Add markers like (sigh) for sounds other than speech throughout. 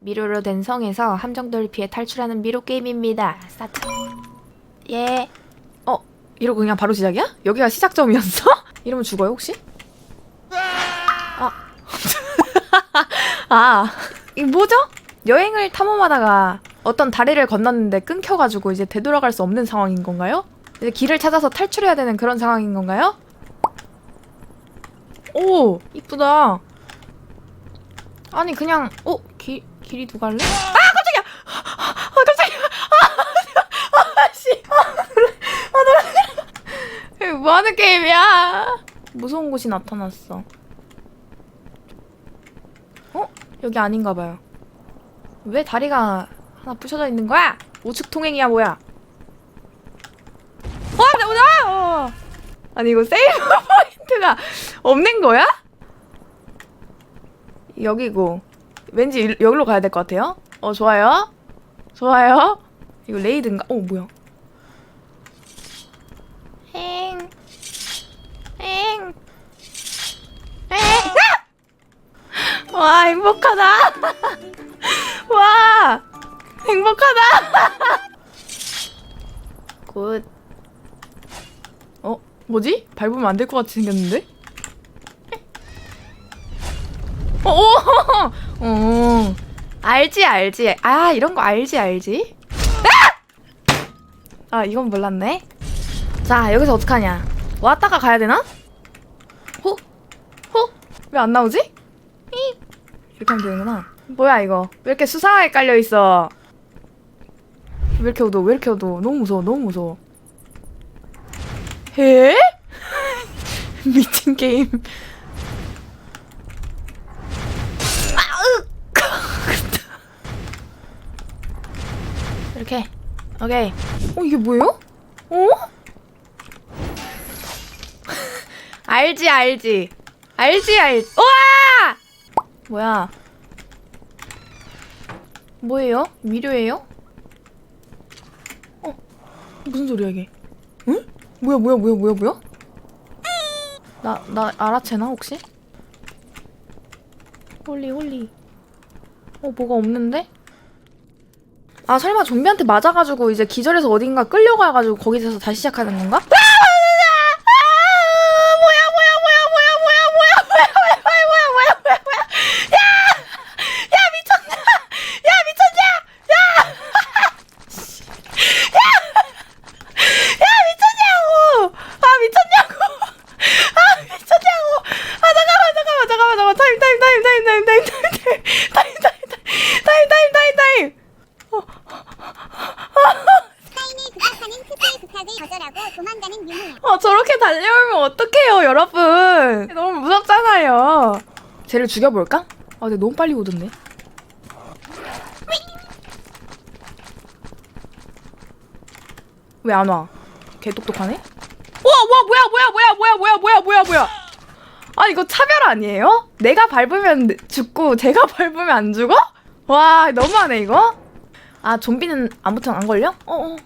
미로로 된 성에서 함정도를 피해 탈출하는 미로 게임입니다. 스타트. 예. 어, 이러고 그냥 바로 시작이야? 여기가 시작점이었어? (laughs) 이러면 죽어요, 혹시? 아. (laughs) 아, 이 뭐죠? 여행을 탐험하다가 어떤 다리를 건넜는데 끊겨가지고 이제 되돌아갈 수 없는 상황인 건가요? 이제 길을 찾아서 탈출해야 되는 그런 상황인 건가요? 오, 이쁘다. 아니 그냥 어 길, 길이 두 갈래? 아 깜짝이야! 아 깜짝이야! 아, 아씨! 아 놀라! 뭐 하는 게임이야? 무서운 곳이 나타났어. 어? 여기 아닌가 봐요. 왜 다리가 하나 부셔져 있는 거야? 우측 통행이야 뭐야? 어, 나 오자! 어. 아니 이거 세이브 포인트가 없는 거야? 여기고 왠지 일- 여기로 가야 될 것 같아요. 어 좋아요. 좋아요. 이거 레이드인가? 어 뭐야? 행. 행. 행. 아! 와 행복하다. (laughs) 와 행복하다. (laughs) 굿. 어 뭐지? 밟으면 안 될 것 같이 생겼는데? 어, 오, (laughs) 어, 알지, 알지. 아, 이런 거 알지, 알지. 아! 아, 이건 몰랐네. 자, 여기서 어떡하냐. 왔다가 가야 되나? 호? 호? 왜 안 나오지? 이. 이렇게 하면 되는구나. 뭐야, 이거. 왜 이렇게 수상하게 깔려 있어? 왜 이렇게 어두워, 왜 이렇게 어두워. 너무 무서워, 너무 무서워. 에? (laughs) 미친 게임. 이렇게 오케이 어 이게 뭐예요? 어? (laughs) 알지 알지 알지 알지 우와 뭐야 뭐예요? 미료예요? 어 무슨 소리야 이게 응? 뭐야 뭐야 뭐야 뭐야 뭐야? 나 나 알아채나 혹시? 홀리 홀리 어 뭐가 없는데? 아 설마 좀비한테 맞아가지고 이제 기절해서 어딘가 끌려가가지고 거기서 다시 시작하는 건가? 극학을 거절하고 도망가는 유무. 어, 저렇게 달려오면 어떡해요, 여러분. 너무 무섭잖아요. 쟤를 죽여볼까? 아, 근데 너무 빨리 오던데. 왜 안 와? 개 똑똑하네? 우와, 우와, 뭐야, 뭐야, 뭐야, 뭐야, 뭐야, 뭐야, 뭐야, 뭐야. 아, 이거 차별 아니에요? 내가 밟으면 죽고, 제가 (laughs) 밟으면 안 죽어? 와, 너무하네, 이거. 아, 좀비는 아무튼 안 걸려? 어, 어.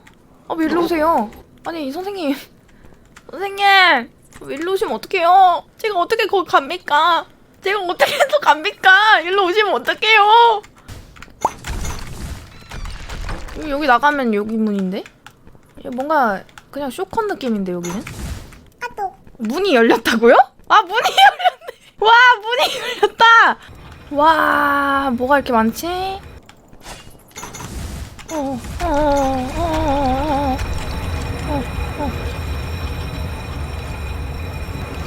아, 왜 일로 오세요? 아니, 선생님. (laughs) 선생님! 왜 일로 오시면 어떡해요? 제가 어떻게 거기 갑니까? 제가 어떻게 또 갑니까? 일로 오시면 어떡해요? 여기, 나가면 여기 문인데? 뭔가 그냥 쇼컨 느낌인데 여기는? 아또 문이 열렸다고요? 아 문이 (laughs) 열렸네. 와 문이 열렸다. 와 뭐가 이렇게 많지? 어, 어, 어, 어, 어,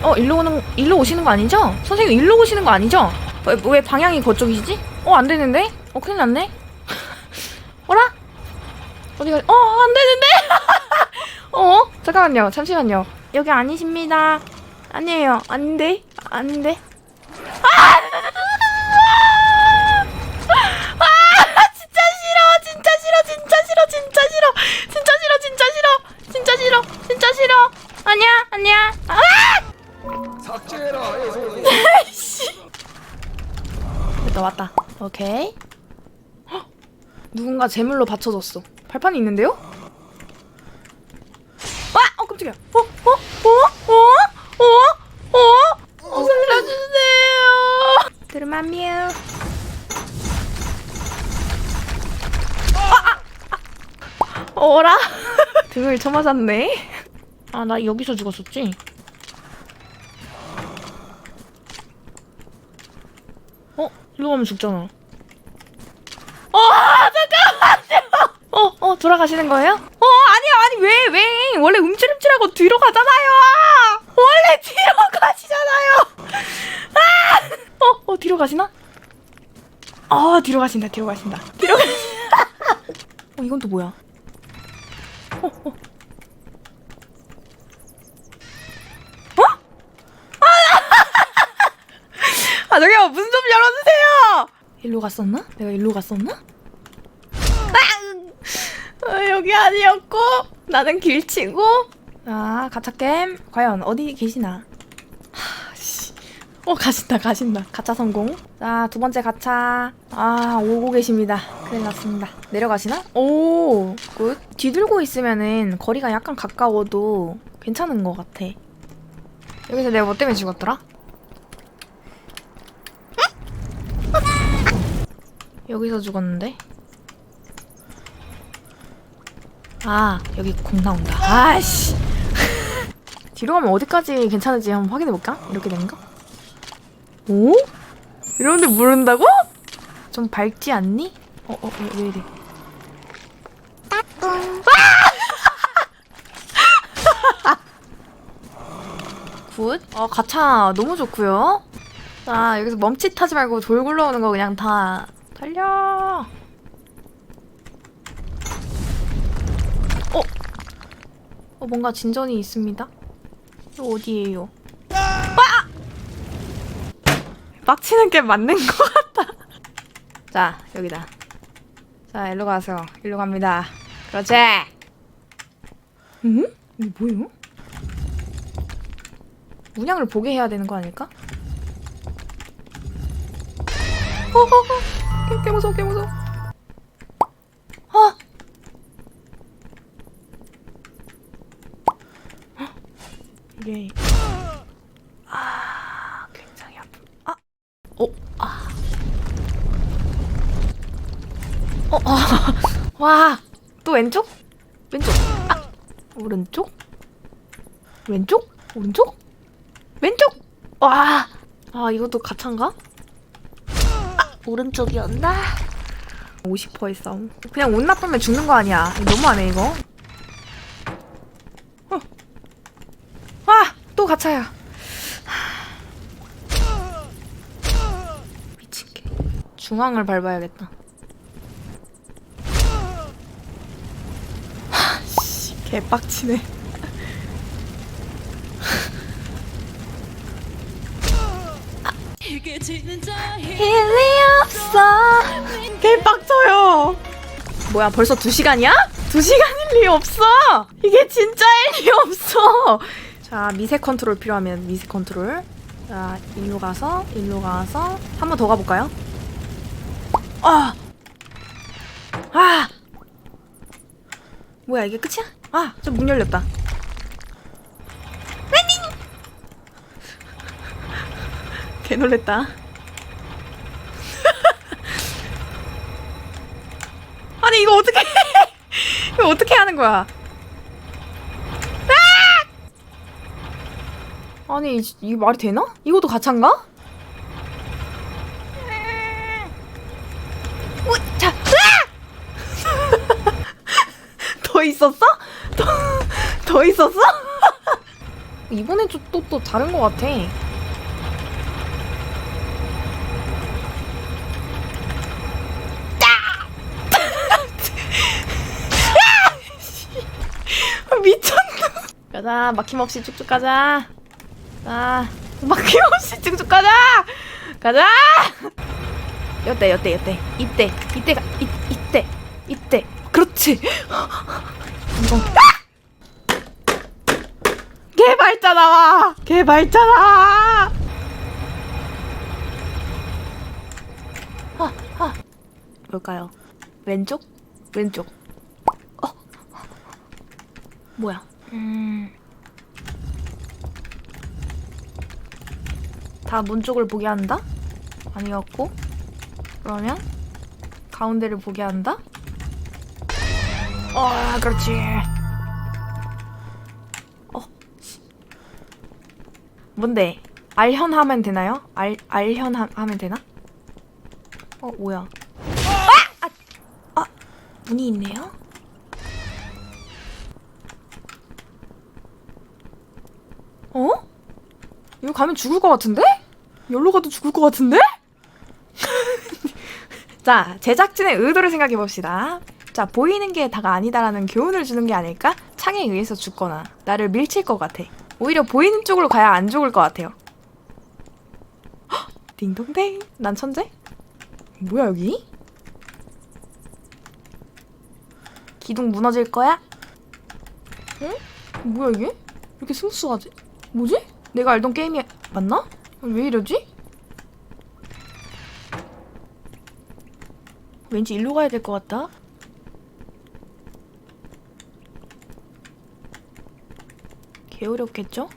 어 일로 오는 일로 오시는 거 아니죠? 선생님 일로 오시는 거 아니죠? 왜, 왜 방향이 그쪽이지? 어 안 되는데? 어 큰일 났네. (laughs) 어라? 어디 가? 어안 되는데? (laughs) 어? 잠깐만요. 잠시만요. 여기 아니십니다. 아니에요. 아닌데? 아닌데? 하나가 제물로 받쳐졌어. 발판이 있는데요? 와! 어 깜짝이야. 어? 어? 어? 어? 어? 어? 어? 살려주세요. 드르마뮤. 아, 아, 아. 어라? (laughs) 등을 쳐맞았네. 아, 나 여기서 죽었었지? 어? 이거 가면 죽잖아. 어, 어, 돌아가시는 거예요? 어, 아니야, 아니, 왜, 왜? 원래 움찔움찔하고 뒤로 가잖아요! 원래 뒤로 (laughs) 가시잖아요! 아! 어, 어, 뒤로 가시나? 아, 뒤로 가신다, 뒤로 가신다. 뒤로 가신다. (laughs) 어, 이건 또 뭐야? 어, 어. 어? (laughs) 아, 저기요, 문 좀 열어주세요! 일로 갔었나? 내가 일로 갔었나? 아! 어, 여기 아니었고, 나는 길치고. 아, 가차겜. 과연 어디 계시나? 하, 씨. 어, 가신다, 가신다. 가차 성공. 자, 두 번째 가차. 아, 오고 계십니다. 큰일 났습니다. 내려가시나? 오, 굿. 뒤들고 있으면은 거리가 약간 가까워도 괜찮은 것 같아. 여기서 내가 뭐 때문에 죽었더라? 여기서 죽었는데? 아, 여기 공 나온다. 아씨. (laughs) 뒤로 가면 어디까지 괜찮은지 한번 확인해볼까? 이렇게 되는 거? 오? 이런데 모른다고? 좀 밝지 않니? 어, 어, 왜, 왜 이래? (laughs) 굿. 어, 가차 너무 좋고요. 자, 여기서 멈칫하지 말고 돌 굴러오는 거 그냥 다 달려. 어? 어, 뭔가 진전이 있습니다. 이거 어디예요? 아! 빡치는 게 맞는 것 같다. 자, 여기다. 자, 일로 가서 일로 갑니다. 그렇지. 응? 이게 뭐예요? 문양을 보게 해야 되는 거 아닐까? 어허허. 개, 개 무서워, 개 무서워. 이게 아 굉장히 아프. 아, 어, 아, 어, 아, (laughs) 와, 또 왼쪽? 왼쪽, 아, 오른쪽, 왼쪽, 오른쪽, 왼쪽. 와, 아 이것도 가차인가? 오른쪽이었나? 50%의 싸움. 그냥 옷 나쁘면 죽는 거 아니야. 너무하네 이거. 어. 아! 또 가차야. 미친 개. 중앙을 밟아야겠다. 하, 씨, 개빡치네. 힘이 없어. 개빡쳐요. 뭐야, 벌써 두 시간이야? 두 시간일 리 없어. 이게 진짜일 리 없어. 자, 미세 컨트롤 필요하면 미세 컨트롤. 자, 일로 가서, 일로 가서. 한 번 더 가볼까요? 아! 아! 뭐야, 이게 끝이야? 아, 저 문 열렸다. (laughs) 개 놀랬다. (laughs) 아니 이거 어떻게 (laughs) 이거 어떻게 하는 거야? 아! 아니 이- 이게 말이 되나? 이것도 가차인가? 우, 자, 으아! (laughs) 더 있었어? 더, 더 있었어? (laughs) 이번엔 좀 또, 또 다른 것 같아. 아, (laughs) 미쳤나? 가자 막힘없이 쭉쭉 가자 자 막힘없이 쭉쭉 가자! 가자! 여태 여태 여태. 이때 이때가 이, 이때 이때. 그렇지. 이건 아! 개발자 나와! 개발자 나와! 아, 아. 뭘까요? 왼쪽? 왼쪽. 뭐야? 음. 다 문 쪽을 보게 한다? 아니었고? 그러면 가운데를 보게 한다? 어, 그렇지. 어. 뭔데? 알현 하면 되나요? 알 알현 하, 하면 되나? 어, 뭐야? 아! 아! 아, 문이 있네요. 어? 이거 가면 죽을 것 같은데? 여기로 가도 죽을 것 같은데? (laughs) 자, 제작진의 의도를 생각해 봅시다. 자, 보이는 게 다가 아니다라는 교훈을 주는 게 아닐까? 창에 의해서 죽거나 나를 밀칠 것 같아. 오히려 보이는 쪽으로 가야 안 죽을 것 같아요. 헉! (gasps) 딩동댕. 난 천재? 뭐야 여기? 기둥 무너질 거야? 응? 뭐야 이게? 왜 이렇게 스무스하지? 뭐지? 내가 알던 게임이 맞나? 왜 이러지? 왠지 일로 가야 될 것 같다. 개 어렵겠죠?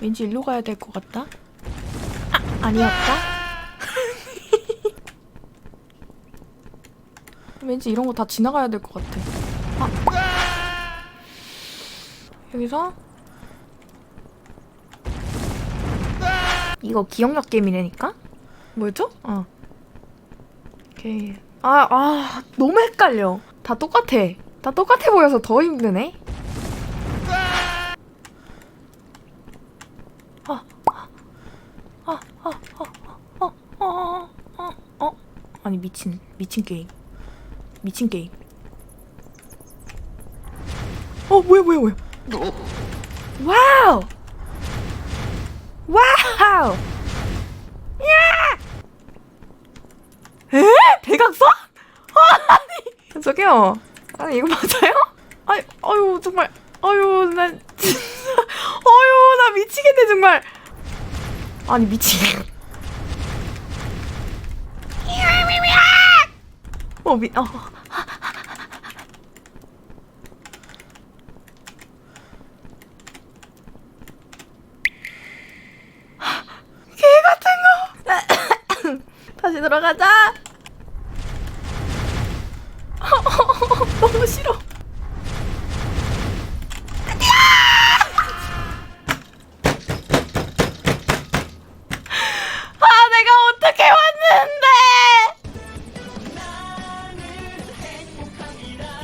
왠지 일로 가야 될 것 같다. 아, 아니었다. (laughs) 왠지 이런 거 다 지나가야 될 것 같아. 아. 여기서 이거 기억력 게임이라니까? 뭐였죠? 어. 오케이. 아, 아, 너무 헷갈려. 다 똑같아. 다 똑같아 보여서 더 힘드네. 아, 아, 아, 아, 아, 아, 아, 아, 어? 아니, 미친, 미친 게임. 미친 게임. 어, 뭐야, 뭐야, 뭐야. 와우! 와우! 야! 에? 대각선? 아니 저기요 아니 이거 맞아요? 아니 아유 정말 아유 난 진짜 (laughs) 아유 나 미치겠네 정말 아니 미치겠네 어 미.. 어. 개 같은 거 다시 들어가자 (laughs) 너무 싫어.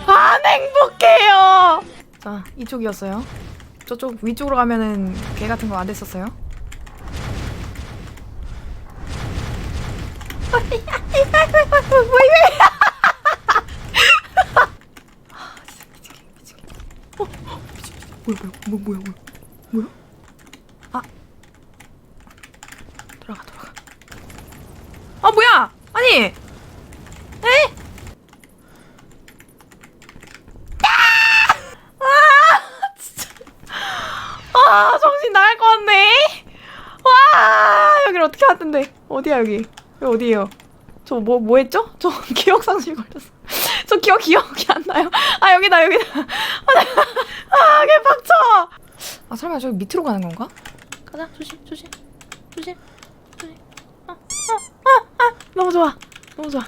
아. 자, 이쪽이었어요. 저쪽 위쪽으로 가면은 개 같은 거 안 됐었어요. 뭐야 뭐야 뭐야 뭐야 뭐야 아 돌아가 돌아가 아 뭐야 아니 에? 아 진짜 아 정신 나갈 것 같네 와 여기를 어떻게 왔는데 어디야 여기 어디예요 저 뭐 뭐 했죠? 저 (laughs) 기억 상실 걸렸어 저 기억 기억이 안 나요 아 여기다 여기다 아, 개빡쳐! 아, 설마 저기 밑으로 가는 건가? 가자, 조심, 조심, 조심, 조심. 아, 아, 아, 아, 너무 좋아, 너무 좋아.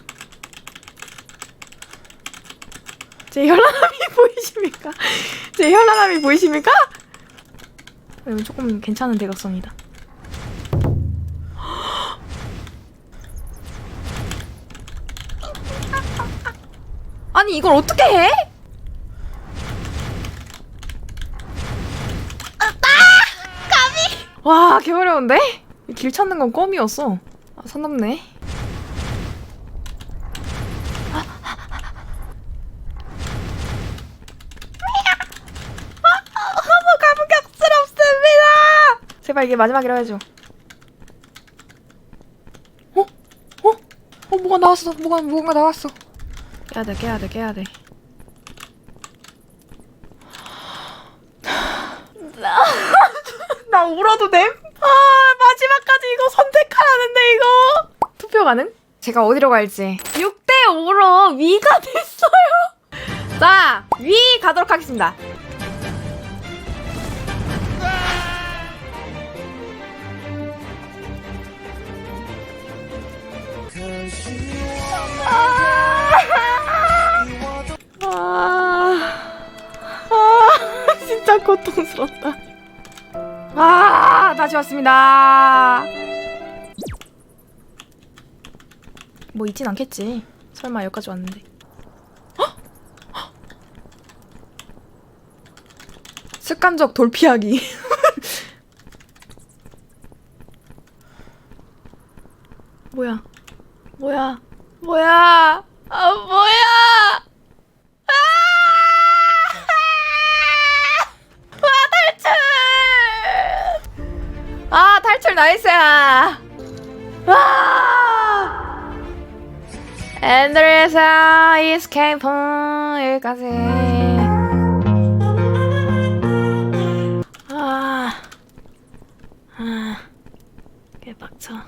제 현란함이 (laughs) 보이십니까? 제 현란함이 보이십니까? 이거 조금 괜찮은 대각선이다. 아니 이걸 어떻게 해? 와, 개 어려운데? 길 찾는 건 껌이었어. 아, 선 넘네. 너무 감격스럽습니다! 제발 이게 마지막이라 해줘. 어? 어? 어, 뭐가 나왔어. 뭐가, 뭔가 나왔어. 깨야 돼, 깨야 돼, 깨야 돼. (laughs) 나 울어도 됨? 아 마지막까지 이거 선택하라는데 이거 투표 가능? 제가 어디로 갈지 6대 5로 위가 (laughs) 됐어요 자 위 가도록 하겠습니다 아, 아 (laughs) 고통스럽다. 아, 다시 왔습니다. 뭐 있진 않겠지. 설마 여기까지 왔는데. (gasps) 습관적 돌피하기. (laughs) 뭐야? 뭐야? 뭐야? 아, 뭐야? 나이스야! 와! 엔드레사 이스케이프 여기까지. 아, 아, 개빡쳐.